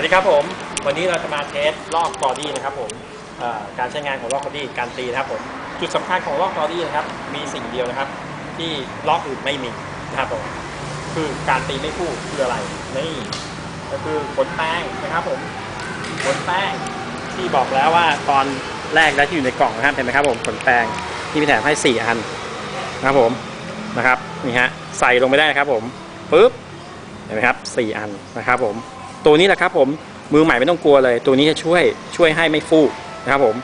วัสดีครับผม วันนี้เราจะมาเทสลอกบอดี้นะครับผมการใช้งานของลอกบอดี้การตีนะครับผมจุดสำคัญของลอกบอดี้นะครับ มีสิ่งเดียวนะครับ ที่ลอกอื่นไม่มีนะครับผมคือการตีไม่คู่คืออะไรนี่ก็คือขนแป้งนะครับผมขนแป้งที่บอกแล้วว่าตอนแรกแล้วที่อยู่ในกล่องนะครับเห็นไหมครับผมขนแป้งที่มีแถมให้ 4 อันนะครับผมนะครับนี่ฮะใส่ลงไปได้นะครับผมปึ๊บเห็นไหมครับสี่อันนะครับผม ตัวนี้แหละครับผมมือใหม่ไม่ต้องกลัวเลย ตัวนี้จะช่วยช่วยให้ไม่ฟูนะครับผม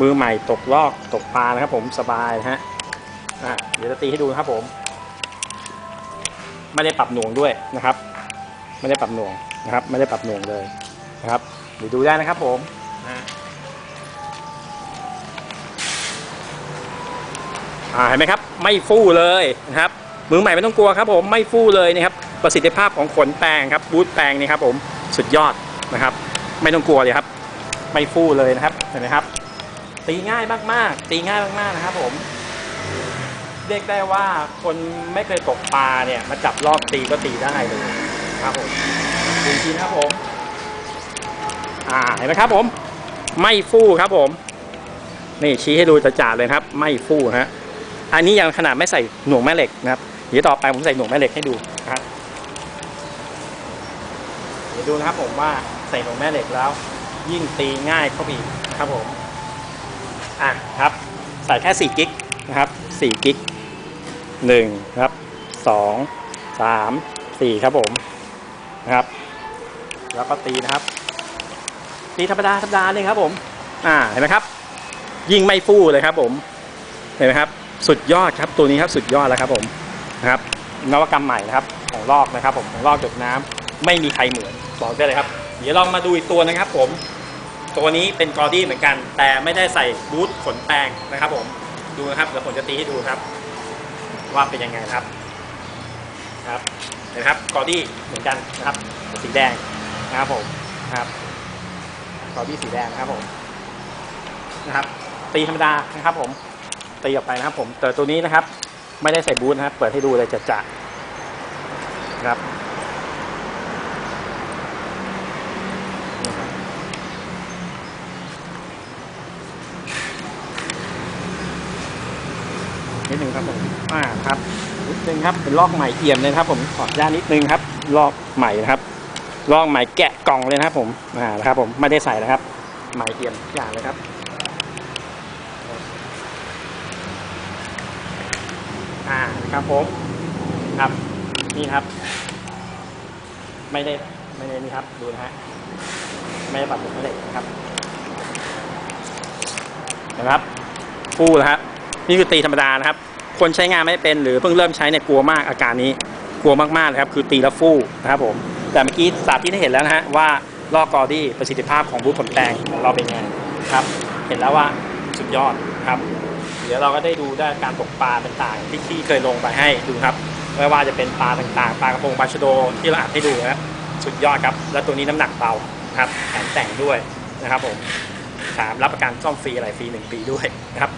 มือใหม่ตกลอกตกปลานะครับ ผมสบายฮะอะเดี๋ยวจะตีให้ดูนะครับผมไม่ได้ปรับหน่วงด้วยนะครับ ไม่ได้ปรับหน่วงนะครับ ไม่ได้ปรับหน่วงเลยนะครับเดี๋ยวดูได้นะครับผมอ่าเห็นไหมครับ ไม่ฟูเลยนะครับมือใหม่ไม่ต้องกลัวครับผมไม่ฟูเลยนะครับประสิทธิภาพของขนแปรงครับบูทแปรงนี่ครับผม สุดยอดนะครับ ไม่ต้องกลัวเลยครับ ไม่ฟู่เลยนะครับเห็นไหมครับ ตีง่ายมากๆ ตีง่ายมากๆนะครับ ผม เรียกได้ว่าคนไม่เคยตกปลาเนี่ย มาจับรอบตีก็ตีได้เลยครับผมดูทีนะครับผม อ่าเห็นไหมครับผม ไม่ฟู่ครับผม นี่ชี้ให้ดูจ่าๆเลยครับ ไม่ฟู่ฮะอันนี้ยังขนาดไม่ใส่หน่วงแม่เหล็กนะครับเดี๋ยวต่อไปผมใส่หน่วงแม่เหล็กให้ดูนะครับ ดี๋ยวดูนะครับผมว่าใส่หน่วงแม่เหล็กแล้ว ยิ่งตีง่ายเข้าไปอีกนะครับผมอะครับใส่แค่4กิกนะครับ4กิก1ครับ2 3 4ครับผมนะครับ แล้วก็ตีนะครับ ตีธรรมดาธรรมดาเลยครับผม อ่าเห็นไหมครับ ยิ่งไม่ฟู่เลยครับ ผมเห็นไหมครับ สุดยอดครับตัวนี้ครับสุดยอดแล้วครับผมนะครับนวัตกรรมใหม่นะครับ ของลอกนะครับ ผมของลอกหยดน้ำไม่มีใครเหมือน บอกได้เลยครับ เดี๋ยวลองมาดูอีกตัวนะครับผม ตัวนี้เป็นกอดี้เหมือนกัน แต่ไม่ได้ใส่บูทขนแปรงนะครับ ผมดูนะครับเดี๋ยวผมจะตีให้ดูครับ ว่าเป็นยังไงครับครับเห็นไหมครับกอดี้เหมือนกันนะครับ สีแดงนะครับผมครับกอดี้สีแดงนะครับผมนะครับ ตีธรรมดานะครับ ผมตีออกไปนะครับ ผมแต่ตัวนี้นะครับ ไม่ได้ใส่บูทนะครับ เปิดให้ดูเลยจะจะครับ นิดนึงครับผมอ่าครับนิดนึงครับเป็นลอกใหม่เอี่ยมเลยครับ ผมขออนุญาตนิดนึงครับ ลอกใหม่นะครับ ลอกใหม่แกะกล่องเลยนะครับ ผมอ่านะครับ ผมไม่ได้ใส่นะครับ ใหม่เอี่ยมอย่างเลยครับอ่าครับผมครับนี่ครับ ไม่ได้ไม่ได้นี่ครับ ดูนะฮะไม่ได้ปรับเป็นเหล็กนะครับนะครับฟูนะครับ นี่คือตีธรรมดานะครับ คนใช้งานไม่เป็นหรือเพิ่งเริ่มใช้เนี่ยกลัวมากอาการนี้กลัวมากๆเลยครับคือตีแล้วฟู่นะครับผมแต่เมื่อกี้สาธิตให้เห็นแล้วนะฮะว่าลอกกอดี้ประสิทธิภาพของบูทขนแปรงของเราเป็นไงครับ เห็นแล้วว่าสุดยอดครับเดี๋ยวเราก็ได้ดูได้การตกปลาต่างๆ ที่ที่เคยลงไปให้ดูครับไม่ว่าจะเป็นปลาต่างๆ ปลากระพงปลาชโดที่เราอัดให้ดูนะครับสุดยอดครับ แล้วตัวนี้น้ำหนักเบาครับแถมแต่งด้วยนะครับผมแถมรับประกันซ่อมฟรีอะไรฟรีหนึ่งปีด้วยนะครับ